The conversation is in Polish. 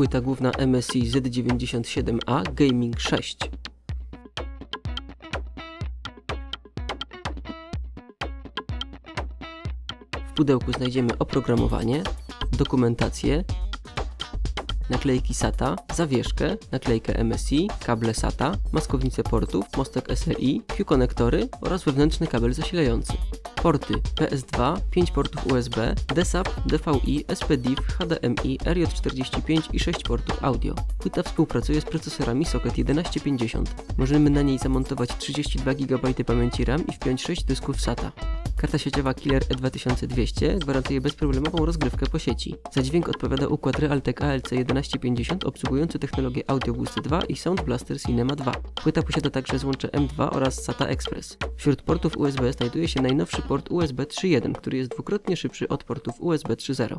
Płyta główna MSI Z97A Gaming 6. W pudełku znajdziemy oprogramowanie, dokumentację, naklejki SATA, zawieszkę, naklejkę MSI, kable SATA, maskownicę portów, mostek SLI, Q-konektory oraz wewnętrzny kabel zasilający. Porty PS2, 5 portów USB, DSAP, DVI, SPDIF, HDMI, RJ45 i 6 portów audio. Płyta współpracuje z procesorami Socket 1150. Możemy na niej zamontować 32 GB pamięci RAM i wpiąć 6 dysków SATA. Karta sieciowa Killer E E2200 gwarantuje bezproblemową rozgrywkę po sieci. Za dźwięk odpowiada układ Realtek ALC 1150 obsługujący technologię Audio Boost 2 i Sound Blaster Cinema 2. Płyta posiada także złącze M2 oraz SATA Express. Wśród portów USB znajduje się najnowszy port USB 3.1, który jest dwukrotnie szybszy od portów USB 3.0.